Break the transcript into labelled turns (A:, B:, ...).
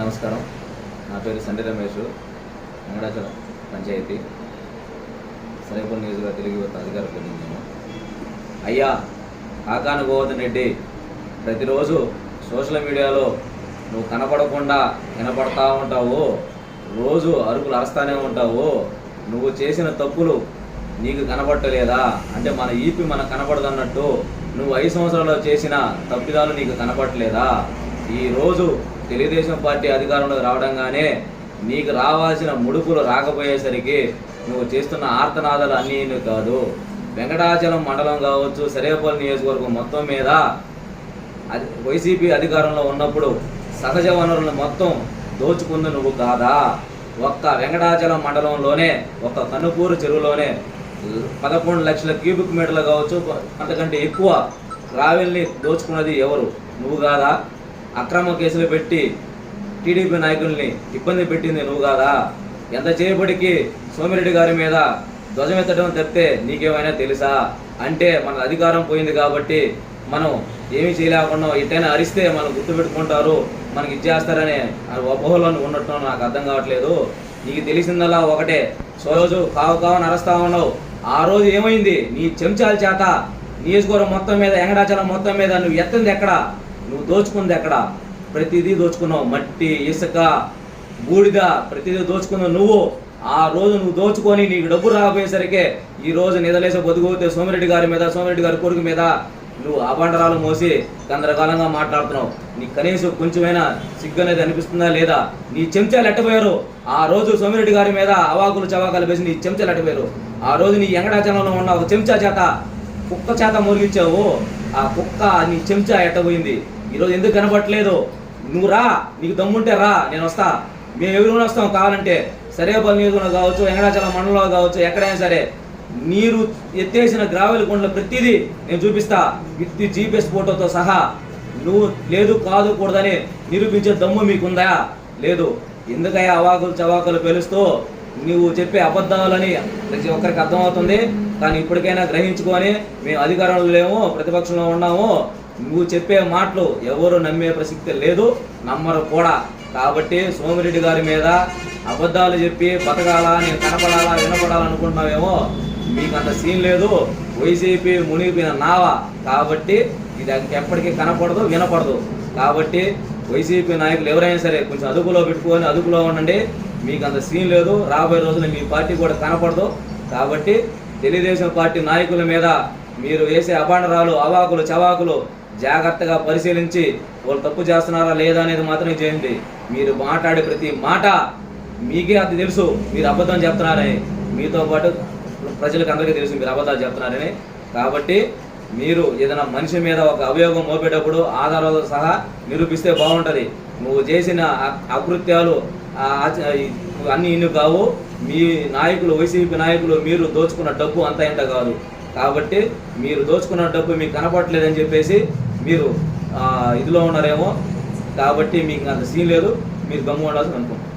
A: నమస్కారం. నా పేరు సండి రమేష్. వెంకటాచలం పంచాయతీ. సరేపల్లి న్యూస్గా తెలుగు యువత అధికారులు ప్రతినిధి అయ్యా ఆకాను గోవర్ధన్ రెడ్డి ప్రతిరోజు సోషల్ మీడియాలో నువ్వు కనపడకుండా వినపడతా ఉంటావు. రోజు అరుపులు అరస్తానే ఉంటావు. నువ్వు చేసిన తప్పులు నీకు కనపడలేదా? అంటే మన ఈపి మనకు కనపడదన్నట్టు నువ్వు ఐదు సంవత్సరాల్లో చేసిన తప్పిదాలు నీకు కనపడలేదా? ఈ రోజు తెలుగుదేశం పార్టీ అధికారంలో రావడంగానే నీకు రావాల్సిన ముడుపులు రాకపోయేసరికి నువ్వు చేస్తున్న ఆర్తనాదాలు అన్నీ కాదు. వెంకటాచలం మండలం కావచ్చు సరేపల్లి నియోజకవర్గం మొత్తం మీద అది వైసీపీ అధికారంలో ఉన్నప్పుడు సహజ వనరులను మొత్తం దోచుకుంది నువ్వు కాదా? ఒక్క వెంకటాచలం మండలంలోనే ఒక్క కనుపూరు చెరువులోనే పదకొండు లక్షల క్యూబిక్ మీటర్లు కావచ్చు అంతకంటే ఎక్కువ రావెల్ని దోచుకున్నది ఎవరు? నువ్వు కాదా? అక్రమ కేసులు పెట్టి టీడీపీ నాయకుల్ని ఇబ్బంది పెట్టింది నువ్వు కాదా? ఎంత చేయబడికి సోమిరెడ్డి గారి మీద ధ్వజమెత్తడం తప్పితే నీకేమైనా తెలుసా? అంటే మన అధికారం పోయింది కాబట్టి మనం ఏమీ చేయలేకుండా ఎట్టైనా అరిస్తే మనం గుర్తుపెట్టుకుంటారు మనకి ఇచ్చేస్తారనే అపోహలను ఉన్నట్టు నాకు అర్థం కావట్లేదు. నీకు తెలిసిందలా ఒకటే సో రోజు కావు కావు నరస్తా ఉన్నావు. ఆ రోజు ఏమైంది? నీ చెంచాల చేత నియోజకవర్గం మొత్తం మీద ఎంగడాచలం మొత్తం మీద నువ్వు ఎత్తంది ఎక్కడ? నువ్వు దోచుకుంది ఎక్కడ? ప్రతిదీ దోచుకున్నావు. మట్టి ఇసుక బూడిద ప్రతిదీ దోచుకున్నావు నువ్వు. ఆ రోజు నువ్వు దోచుకొని నీకు డబ్బు రాకపోయేసరికి ఈ రోజు నిదలేసే బతుకుపోతే సోమిరెడ్డి గారి మీద సోమిరెడ్డి గారి కొడుకు మీద నువ్వు అభండరాలు మోసి గందరగోళంగా మాట్లాడుతున్నావు. నీకు కనీసం కొంచెమైనా సిగ్గు అనేది అనిపిస్తుందా లేదా? నీ చెంచాలు ఎట్టపోయారు ఆ రోజు సోమిరెడ్డి గారి మీద అవాకులు చవాకాలు వేసి నీ చెంచాలు ఎట్టపోయారు ఆ రోజు నీ ఎంగడాచలంలో ఉన్న ఒక చెంచా చేత కుక్క చేత మురిగించావు. ఆ కుక్క నీ చెంచా ఎట్టబోయింది. ఈరోజు ఎందుకు కనబట్టలేదు నువ్వు రా నీకు దమ్ముంటే రా నేను వస్తా. మేము ఎవరు వస్తాం కావాలంటే సరేపల్లి నియోజకవర్గంలో కావచ్చు వెంకటాచలం మండలంలో కావచ్చు ఎక్కడైనా సరే నీరు ఎత్తేసిన గ్రావెల కొండల ప్రతిదీ నేను చూపిస్తా. విత్ జీపీఎస్ ఫోటోతో సహా. నువ్వు లేదు కాదు కూడదని నిరూపించే దమ్ము మీకుందా? లేదు. ఎందుకయ్యా అవాకులు చవాకులు పెలుస్తూ నువ్వు చెప్పే అబద్ధాలని ప్రతి ఒక్కరికి అర్థమవుతుంది. కానీ ఇప్పటికైనా గ్రహించుకొని మేము అధికారంలో లేము ప్రతిపక్షంలో ఉన్నాము. నువ్వు చెప్పే మాటలు ఎవరు నమ్మే ప్రసక్తి లేదు నమ్మరు కూడా. కాబట్టి సోమిరెడ్డి గారి మీద అబద్ధాలు చెప్పి బతకాలా నేను కనపడాలా వినపడాలనుకుంటున్నావేమో మీకు అంత సీన్ లేదు. వైసీపీ మునిగిపోయిన నావ. కాబట్టి ఇది ఎప్పటికీ కనపడదు వినపడదు. కాబట్టి వైసీపీ నాయకులు ఎవరైనా సరే కొంచెం అదుపులో పెట్టుకొని అదుపులో ఉండండి. మీకు అంత సీన్ లేదు. రాబోయే రోజుల్లో మీ పార్టీ కూడా కనపడదు. కాబట్టి తెలుగుదేశం పార్టీ నాయకుల మీద మీరు వేసే అబాండరాలు అవాకులు చవాకులు జాగ్రత్తగా పరిశీలించి వాళ్ళు తప్పు చేస్తున్నారా లేదా అనేది మాత్రం చేయండి. మీరు మాట్లాడే ప్రతి మాట మీకే అది తెలుసు. మీరు అబద్ధం చెప్తున్నారని మీతో పాటు ప్రజలకు అందరికీ తెలుసు మీరు అబద్ధాలు చెప్తున్నారని. కాబట్టి మీరు ఏదైనా మనిషి మీద ఒక అభియోగం మోపేటప్పుడు ఆధారాలతో సహా నిరూపిస్తే బాగుంటుంది. నువ్వు చేసిన అకృత్యాలు అన్నీ ఇన్ని కావు. మీ నాయకులు వైసీపీ నాయకులు మీరు దోచుకున్న డబ్బు అంత ఇంత కాదు. కాబట్టి మీరు దోచుకున్న డబ్బు మీకు కనపడలేదని చెప్పేసి మీరు ఇదిలో ఉన్నారేమో కాబట్టి మీకు అంత సీన్ లేదు మీరు గమ్ము ఉండాల్సి అనుకుంటున్నాను